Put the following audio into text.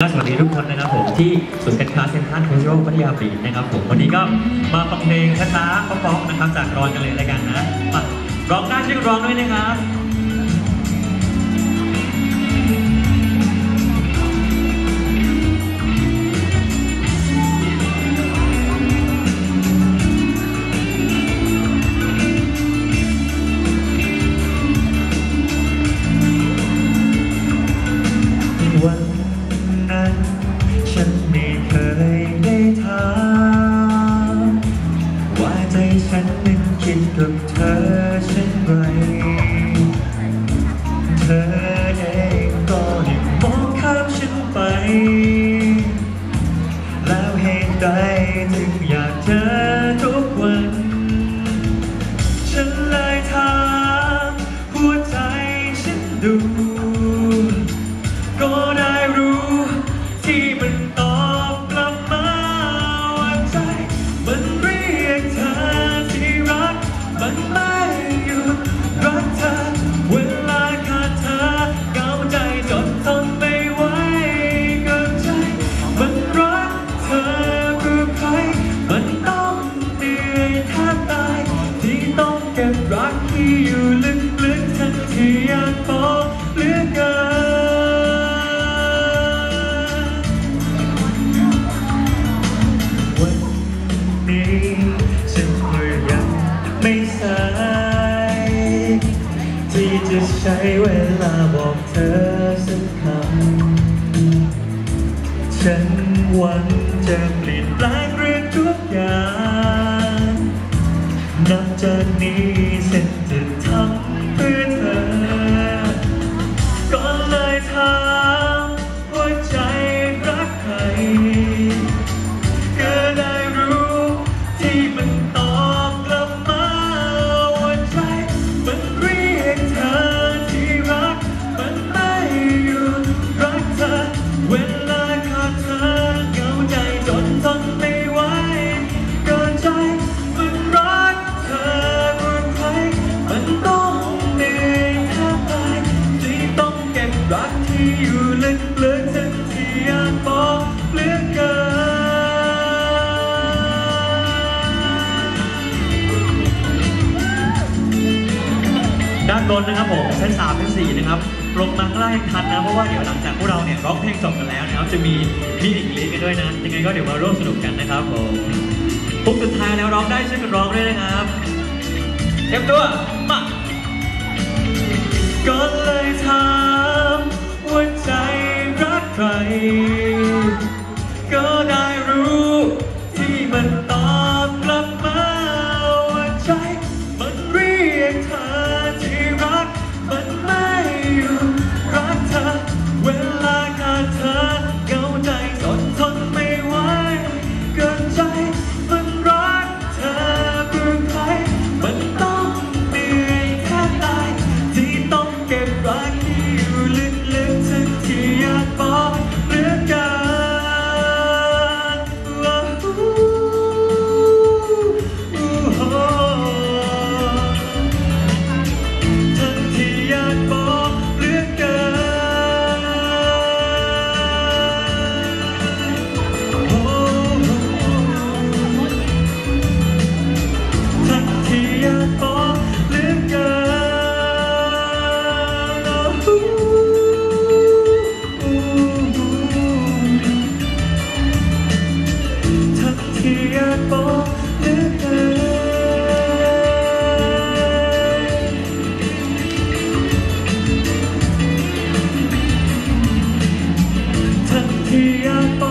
และสวัสดีทุกคนนะครับผมที่ศูนย์การค้าเซ็นทรัลเฟสติวัลพัทยาบีนะครับผมวันนี้ก็มาฟังเพลงช้าๆเพราะๆนะครับจากรอนกันเลยแล้วกันนะมาร้องได้ช่วยร้องด้วยนะครับ ธอเองก็ยังมองข้ามฉันไป แล้วเหตุใดถึงอยากเจอ ที่อยู่ลึกๆทั้งที่อยากบอกเหลือเกินวันนี้ฉันก็ยังไม่สาย ที่จะใช้เวลาบอกเธอสักคำฉันหวังจะเปลี่ยนแปลงเรื่องทุกอย่าง นับจากนี้ฉันจะทำ ที่อยู่ลึกๆทั้งที่อยากบอกเหลือเกินด้านบนนะครับผมชั้นสามชั้นสี่นะครับลงมาข้างล่างทันนะ เพราะว่าเดี๋ยวหลังจากพวกเราเนี่ยร้องเพลงจบกันแล้วนะครับ จะมีมีอีกลีกกันด้วยนะ ยังไงก็เดี๋ยวมาร่วมสนุกกันนะครับผมปุ๊บสุดท้ายแล้วร้องได้ช่วยกันร้องด้วยนะครับเตรียมตัวมา Yeah.